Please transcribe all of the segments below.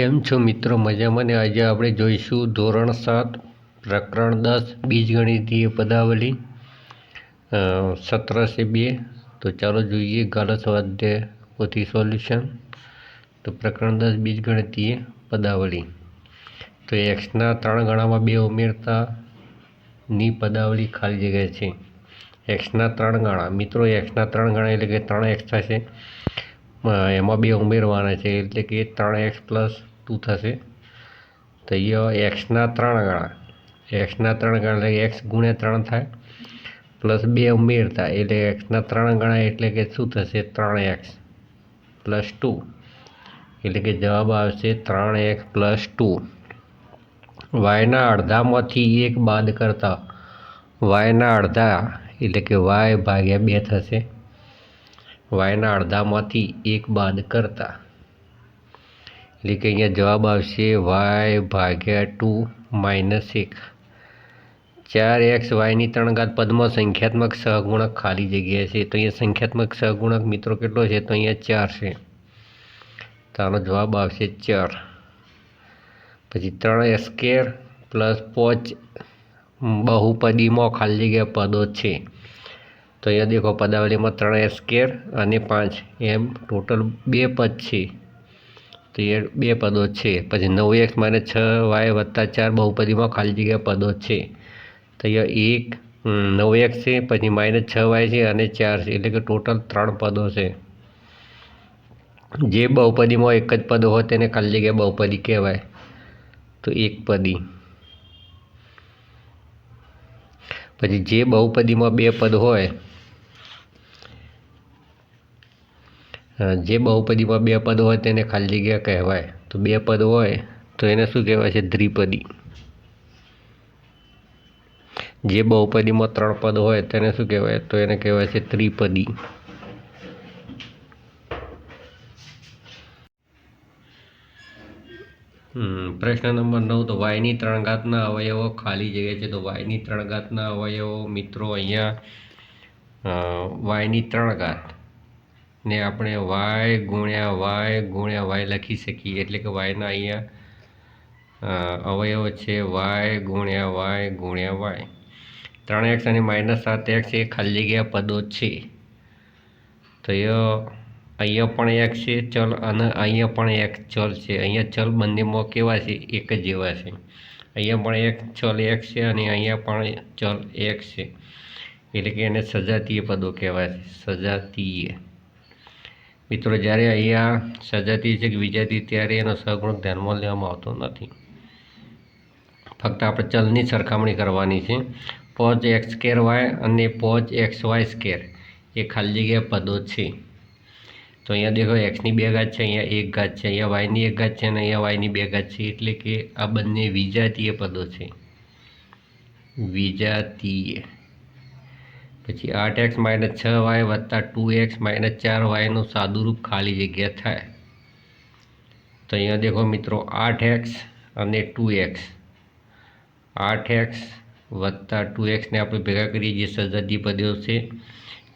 કેમ છો મિત્રો? મજામાં ને આજે આપણે જોઈશું ધોરણ સાત પ્રકરણ દસ બીજગણિતીય પદાવલી અ, સત્ર છે બે. તો ચાલો જોઈએ ગાલા સ્વાધ્યાય પોથી સોલ્યુશન. તો પ્રકરણ દસ બીજગણિતીય પદાવલી. તો એક્સના ત્રણ ગણામાં બે ઉમેરતા ની પદાવલી ખાલી જગ્યા છે. એક્સના ત્રણ ગણા. મિત્રો એક્સના ત્રણ ગણા એટલે કે ત્રણ એક્સ થશે. એમાં બે ઉમેરવાના છે એટલે કે ત્રણ એક્સ પ્લસ ટુ થશે, તો અહીંયા એક્સના ત્રણ ગણા. એક્સના ત્રણ ગણા એટલે એક્સ ગુણ્યા ત્રણ થાય, પ્લસ બે ઉમેરતા એટલે એક્સના ત્રણ ગણા એટલે કે શું થશે? ત્રણ એક્સ. પ્લસ ટુ એટલે કે જવાબ આવશે ત્રણ એક્સ પ્લસ ટુ. વાયના અડધામાંથી એક બાદ કરતા વાયના અડધા એટલે કે વાય ભાગ્યા બે થશે. વાયના અડધામાંથી એક બાદ કરતા એટલે કે અહીંયા જવાબ આવશે વાય ભાગ્યા ટુ માઇનસ એક. ચાર એક્સ વાયની ત્રણ ઘાત પદમાં સંખ્યાત્મક સહગુણક ખાલી જગ્યા છે. તો અહીંયા સંખ્યાત્મક સહગુણક મિત્રો કેટલો છે? તો અહીંયા ચાર છે. તો આનો જવાબ આવશે ચાર. પછી ત્રણ સ્કેર પ્લસ પોચ બહુપદીમાં ખાલી જગ્યા પદો છે. તો અહીંયા દેખો પદાવલીમાં ત્રણ સ્કેર અને પાંચ. એમ ટોટલ બે પદ છે. તો બે પદો છે. પછી નવ એક્સ માઇનસ છ વાય વત્તા ચાર બહુપદીમાં ખાલી જગ્યા પદો છે. તો અહીંયા એક નવ એક્સ છે, પછી માઇનસ છ વાય છે અને ચાર છે. એટલે કે ટોટલ ત્રણ પદો છે. જે બહુપદીમાં એક જ પદ હોય તેને ખાલી જગ્યા બહુપદી કહેવાય. તો એક પદી. પછી જે બહુપદીમાં બે પદ હોય જે બહુપદીમાં બે પદ હોય તેને ખાલી જગ્યા કહેવાય. તો બે પદ હોય તો એને શું કહેવાય છે? દ્વિપદી. જે બહુપદીમાં ત્રણ પદ હોય તેને શું કહેવાય? તો એને કહેવાય છે ત્રિપદી. પ્રશ્ન નંબર નવ. તો વાયની ત્રણ ઘાતના અવયવો ખાલી જગ્યા છે. તો વાયની ત્રણ ઘાતના અવયવો મિત્રો અહીંયા વાયની ત્રણ ઘાત. ને આપણે વાય ગુણ્યા વાય ગુણ્યા વાય લખી શકીએ. એટલે કે વાયના અહીંયા અવયવ છે વાય ગુણ્યા વાય ગુણ્યા વાય. ત્રણ એક્સ અને માઇનસ સાત એક્સ એ ખાલી જગ્યા પદો છે. તો એ અહીંયા પણ એક છે ચલ અને અહીંયા પણ એક ચલ છે. અહીંયા ચલ બંનેમાં કેવા છે? એક જ જેવા છે. અહીંયા પણ એક ચલ એક છે અને અહીંયા પણ ચલ એક છે. એટલે કે એને સજાતીય પદો કહેવાય છે. સજાતીય. મિત્રો, જ્યારે અહીંયા સજાતી છે કે વિજાતી ત્યારે એનો સહગુણક ધ્યાનમાં લેવામાં આવતો નથી. ફક્ત આપણે ચલની સરખામણી કરવાની છે. પોચ એક્સ સ્કેર વાય અને પોચ એક્સ વાય સ્કેર. એ ખાલી જગ્યા પદો છે. તો અહીંયા દેખો એક્સની બે ઘાત છે, અહીંયા એક ઘાત છે, અહીંયા વાયની એક ઘાત છે અને અહીંયા વાયની બે ઘાત છે. એટલે કે આ બંને વિજાતીય પદો છે. વિજાતીય. પછી આઠ એક્સ માઇનસ છ વાય વત્તા ટુ એક્સ માઇનસ ચાર વાયનું સાદુરૂપ ખાલી જગ્યા થાય. તો અહીંયા દેખો મિત્રો, આઠ એક્સ અને ટુ એક્સ. આઠ એક્સ વત્તા ટુ એક્સને આપણે ભેગા કરીએ જે સજાતીય પદ્યો છે,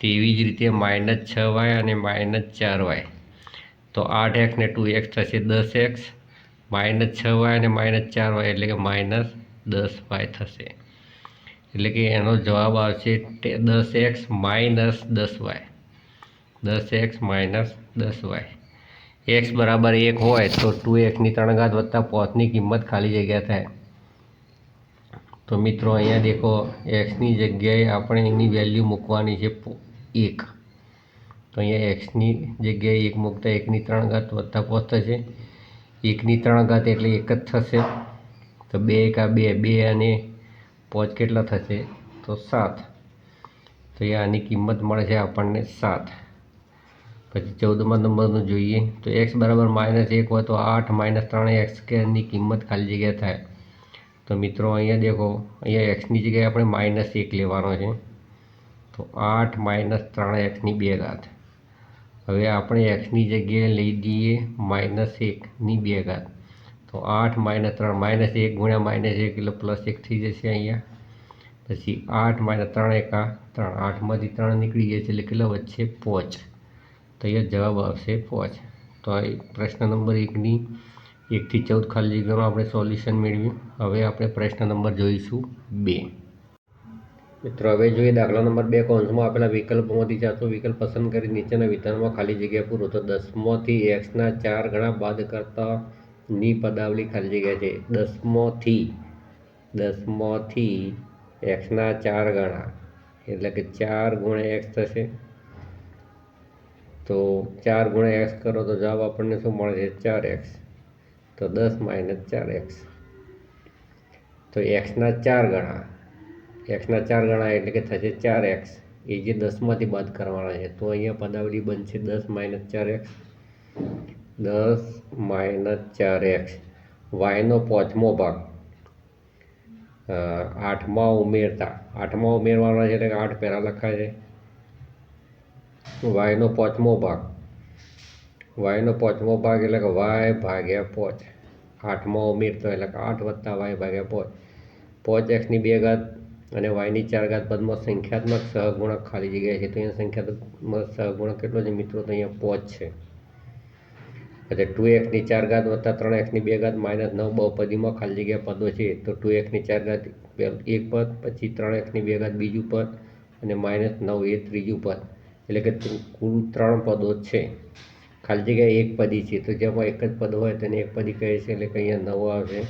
તેવી જ રીતે માઇનસ છ વાય અને માઇનસ ચાર વાય. તો આઠ એક્સ ને ટુ એક્સ થશે દસ એક્સ, માઇનસ છ વાય અને માઇનસ ચાર વાય એટલે કે માઇનસ દસ વાય થશે. એટલે કે એનો જવાબ આવશે દસ એક્સ માઇનસ દસ વાય. દસ એક્સ માઇનસ દસ વાય. એક્સ બરાબર એક હોય તો ટુ એક્સની ત્રણ ઘાત વત્તા પોચની કિંમત ખાલી જગ્યા થાય. તો મિત્રો અહીંયા દેખો, એક્સની જગ્યાએ આપણે એની વેલ્યુ મૂકવાની છે એક. તો અહીંયા એક્સની જગ્યાએ એક મૂકતા એકની ત્રણ ઘાત વત્તા પોચ થશે. એકની ત્રણ એટલે એક જ થશે. તો બે એકા બે બે અને પોચ કેટલા થશે? તો સાત. તો અહીંયા આની કિંમત મળે છે આપણને સાત. પછી ચૌદમાં નંબરનું જોઈએ. તો એક્સ બરાબર માઇનસ એક હોય તો આઠ માઇનસ ત્રણ એક્સ સ્કેરની કિંમત ખાલી જગ્યા થાય. તો મિત્રો અહીંયા દેખો, અહીંયા એક્સની જગ્યાએ આપણે માઇનસ એક લેવાનો છે. તો આઠ માઇનસ ત્રણ એક્સની બે ઘાત. હવે આપણે એક્સની જગ્યાએ લઈ દઈએ માઇનસ એકની બે ઘાત. તો આઠ માઇનસ ત્રણ માઇનસ એક ગુણ્યા માઇનસ એક એટલે પ્લસ એક થઈ જશે અહીંયા. પછી આઠ માઇનસ ત્રણ એકા ત્રણ. આઠમાંથી ત્રણ નીકળી જાય છે એટલે કેટલા વચ્ચે પોચ. તો અહીંયા જવાબ આવશે પોચ. તો આ પ્રશ્ન નંબર એકની એકથી ચૌદ ખાલી જગ્યામાં આપણે સોલ્યુશન મેળવ્યું. હવે આપણે પ્રશ્ન નંબર જોઈશું બે. મિત્રો, હવે જોઈએ દાખલા નંબર બે. કૌંસમાં આપેલા વિકલ્પોમાંથી ચારસો વિકલ્પ પસંદ કરી નીચેના વિધાનમાં ખાલી જગ્યા પૂરો. તો દસમાંથી એક્સના ચાર ગણા બાદ કરતા ની પદાવલી ખાલી જગ્યા છે. દસમોથી દસમોથી એક્સના ચાર ગણા, એટલે કે ચાર ગુણ્યા એક્સ થશે. તો ચાર ગુણ્યા એક્સ કરો તો જવાબ આપણને શું મળે છે? ચાર એક્સ તો દસ માઇનસ ચાર એક્સ તો એક્સના ચાર ગણા એક્સના ચાર ગણા એટલે કે થશે ચાર એક્સ એ જે દસમાંથી બાદ કરવાના છે, તો અહીંયા પદાવલી બનશે દસ માઇનસ ચાર એક્સ દસ માઇનસ ચાર એક્સ. વાયનો પાંચમો ભાગ. આઠમાં ઉમેરતા. આઠમાં ઉમેરવાનો છે એટલે આઠ પહેલાં લખાય છે. વાયનો પાંચમો ભાગ. વાયનો પાંચમો ભાગ એટલે કે વાય ભાગ્યા પાંચ. આઠમાં ઉમેરતો એટલે કે આઠ વત્તા વાય ભાગ્યા પાંચ. પાંચ એક્સની બે ઘાત અને વાયની ચાર ઘાત પદમાં સંખ્યાત્મક સહગુણક ખાલી જગ્યા છે. તો અહીંયા સંખ્યાત્મક સહગુણક કેટલો છે મિત્રો? તો અહીંયા પાંચ છે. એટલે ટુ એક્સની ચાર ઘાત વત્તા ત્રણ એક્સની બે ઘાત માઇનસ નવ બહુપદીમાં ખાલી જગ્યા પદો છે, તો ટુ એક્સની ચાર ઘાત એક પદ, પછી ત્રણ એક્સની બે ઘાત બીજું પદ, અને માઇનસ નવ એ ત્રીજું પદ. એટલે કે કુલ ત્રણ પદો જ છે. ખાલી જગ્યા એક પદી છે, તો જેમાં એક જ પદ હોય તેને એક પદી કહે છે, એટલે કે અહીંયા નવ આવશે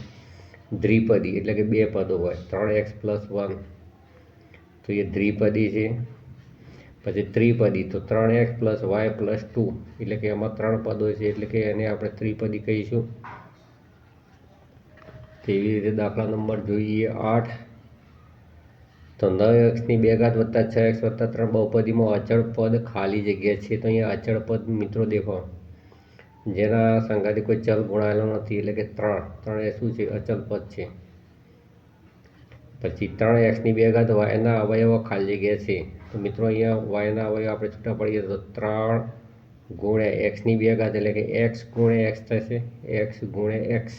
દ્વિપદી, એટલે કે બે પદો હોય. ત્રણ એક્સ પ્લસ વન તો એ દ્વિપદી છે. પછી ત્રિપદી તો ત્રણ x plus y plus two, એટલે કે એમાં ત્રણ પદો છે, એટલે કે એને આપણે ત્રિપદી કહીશું. તેવી રીતે દાખલા નંબર જોઈએ, આઠ. તો નવ એક્સની બે ઘાત વત્તા છ એક્સ વત્તા ત્રણ બહુપદીમાં અચળ પદ ખાલી જગ્યા છે, તો અહીંયા અચળ પદ મિત્રો દેખો. જેના સંગાથી કોઈ ચલ ગુણાયેલો નથી, એટલે કે ત્રણ. ત્રણ એ શું છે? અચલ પદ છે. પછી ત્રણ એક્સની બે ઘાત વાયના અવયવો ખાલી ગયા છે તો મિત્રો અહીંયા વાયના અવયવ આપણે છૂટા પડીએ તો ત્રણ ગુણ્યા એક્સની બે ઘાત એટલે કે એક્સ ગુણ્યા એક્સ થશે, એક્સ ગુણ્યા એક્સ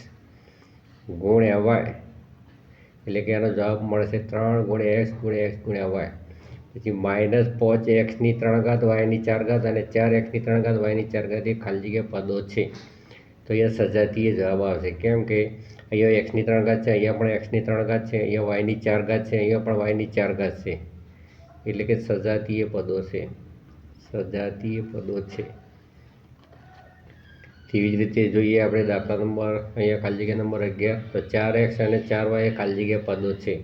ગુણ્યા વાય એટલે કે એનો જવાબ મળશે ત્રણ ગુણ્યા એક્સ ગુણ્યા એક્સ ગુણ્યા વાય. પછી માઇનસ પાંચ એક્સની ત્રણ ઘાત, વાયની ચાર ઘાત અને ચાર એક્સની ત્રણ ઘાત, વાયની ચાર ઘાત એ ખાલી જગ્યા પદો છે. તો અહીંયા સજાતીય જવાબ આવશે. કેમ કે અહીંયા એક્સની ત્રણ ઘાત છે, અહીંયા પણ એક્સની ત્રણ ઘાત છે, અહીંયા વાયની ચાર ઘાત છે, અહીંયા પણ વાયની ચાર ઘાત છે. એટલે કે સજાતીય પદો છે. સજાતીય પદો છે. તેવી જ રીતે જોઈએ આપણે દાખલા નંબર, અહીંયા ખાલી જગ્યા નંબર અગિયાર, તો ચાર એક્સ અને ચાર વાય ખાલી જગ્યા પદો છે.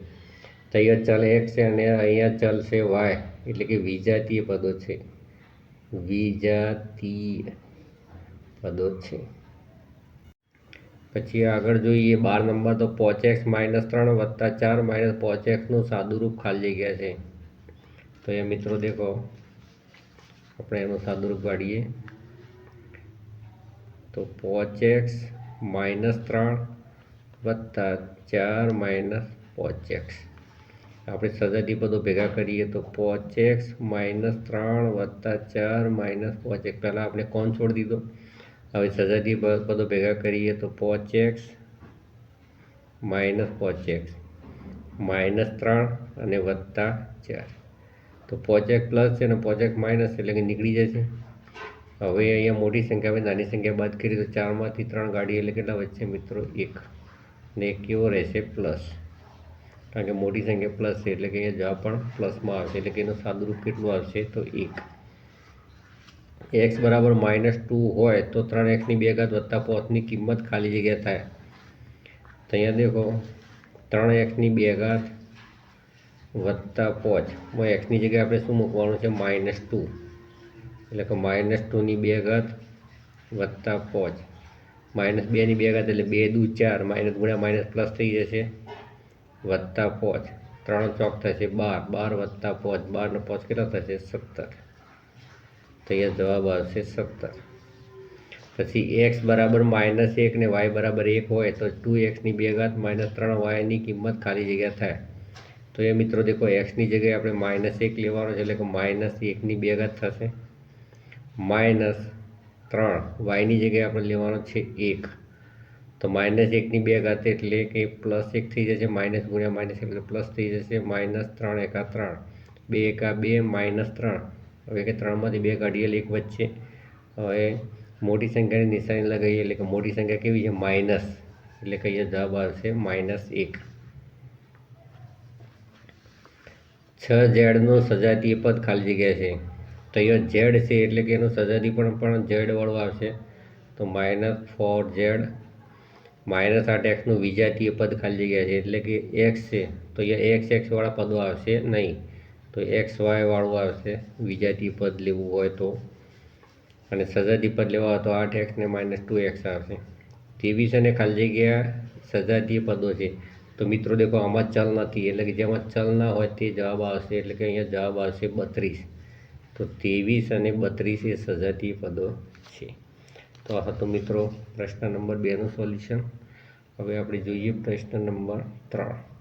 તો અહીંયા ચલ એક્સ છે અને અહીંયા ચલ છે વાય એટલે કે વિજાતીય પદો છે. વિજાતીય પદો છે. પછી આગળ જોઈએ, બાર નંબર તો પોચ એક્સ માઇનસ ત્રણ વત્તા ચાર માઇનસ પોચ એક્સનું સાદુરૂપ ખાલી જગ્યા છે. તો એ મિત્રો દેખો, આપણે એનું સાદુરૂપ કાઢીએ. તો પોચ એક્સ માઇનસ ત્રણ વત્તા ચાર માઇનસ પોચ એક્સ. આપણે સજાતી પદો ભેગા કરીએ તો પોચ એક્સ માઇનસ ત્રણ વત્તા ચાર માઇનસ પોચ એક્સ. પહેલાં આપણે કોણ છોડી દીધો? હવે સજાથી બધો ભેગા કરીએ તો પોચ એક્સ, માઇનસ પોચ એક્સ, માઇનસ ત્રણ અને વત્તા ચાર. તો પોચેક પ્લસ છે અને પોચેક માઇનસ એટલે કે નીકળી જશે હવે અહીંયા મોટી સંખ્યા હવે નાની સંખ્યા બાદ કરીએ તો ચારમાંથી ત્રણ ગાડી એટલે કેટલા વચ્ચે મિત્રો? એક. ને એક કેવો રહેશે? પ્લસ. કારણ કે મોટી સંખ્યા પ્લસ છે એટલે કે અહીંયા જવાબ પણ પ્લસમાં આવશે, એટલે કે એનું સાદુરૂપ કેટલું આવશે? તો એક. એક્સ બરાબર માઇનસ ટુ હોય તો ત્રણ એક્સની બે ઘાત વત્તા પાંચની કિંમત ખાલી જગ્યા થાય. તો અહીંયા દેખો, ત્રણ એક્સની બે ઘાત વત્તા પાંચ. એક્સની જગ્યાએ આપણે શું મૂકવાનું છે? Minus two. એટલે કે માઇનસ ટુની બે ઘાત વત્તા પાંચ. માઇનસ બેની બે ઘાત એટલે બે દૂ ચાર. માઇનસ ગુણ્યા માઇનસ પ્લસ થઈ જશે વત્તા પાંચ. ત્રણ ચોક થશે બાર. બાર વત્તા પાંચ. બારનો પાંચ કેટલા થશે? સત્તર. તો અહીંયા જવાબ આવશે સત્તર. પછી એક્સ બરાબર માઇનસ એક ને વાય બરાબર એક હોય તો ટુ એક્સની બે ઘાત માઇનસ ત્રણ વાયની કિંમત ખાલી જગ્યા થાય. તો એ મિત્રો દેખો એક્સની જગ્યાએ આપણે માઇનસ એક લેવાનો છે એટલે કે માઇનસ એકની બે ઘાત થશે. માઇનસ ત્રણ વાયની જગ્યાએ આપણે લેવાનો છે એક. તો માઇનસ એકની બે ઘાત એટલે કે પ્લસ એક થઈ જશે માઇનસ ગુણ્યા માઇનસ એટલે પ્લસ થઈ જશે માઇનસ ત્રણ એકા ત્રણ. બે એકા બે માઇનસ ત્રણ. હવે કે ત્રણમાંથી બે કાઢીએ એક વચ્ચે. હવે મોટી સંખ્યાની નિશાની લગાવીએ એટલે કે મોટી સંખ્યા કેવી છે? માઇનસ. એટલે કે અહીંયા જવાબ આવશે માઇનસ એક. છ ઝેડનો સજાતીય પદ ખાલી જગ્યા છે. તો અહીંયા ઝેડ છે એટલે કે એનું સજાતી પણ પણ ઝેડવાળું આવશે. તો માઇનસ ફોર ઝેડ. માઇનસ આઠ એક્સનું વિજાતીય પદ ખાલી જગ્યા છે. એટલે કે એક્સ છે. તો અહીંયા એક્સ એક્સવાળા પદો આવશે નહીં. તો એક્સ વાયવાળું આવશે. વિજાતીય પદ લેવું હોય તો. અને સજાતી પદ લેવા હોય તો આઠ એક્સને માઇનસ ટુ એક્સ આવશે. ત્રેવીસ અને ખાલી જગ્યા સજાતીય પદો છે. તો મિત્રો દેખો, આમાં ચલ નથી. એટલે કે જેમાં ચલ ના હોય તે જવાબ આવશે. એટલે કે અહીંયા જવાબ આવશે બત્રીસ. તો ત્રેવીસ અને બત્રીસ એ સજાતીય પદો છે. તો આ હતો મિત્રો પ્રશ્ન નંબર બેનું સોલ્યુશન. હવે આપણે જોઈએ પ્રશ્ન નંબર ત્રણ.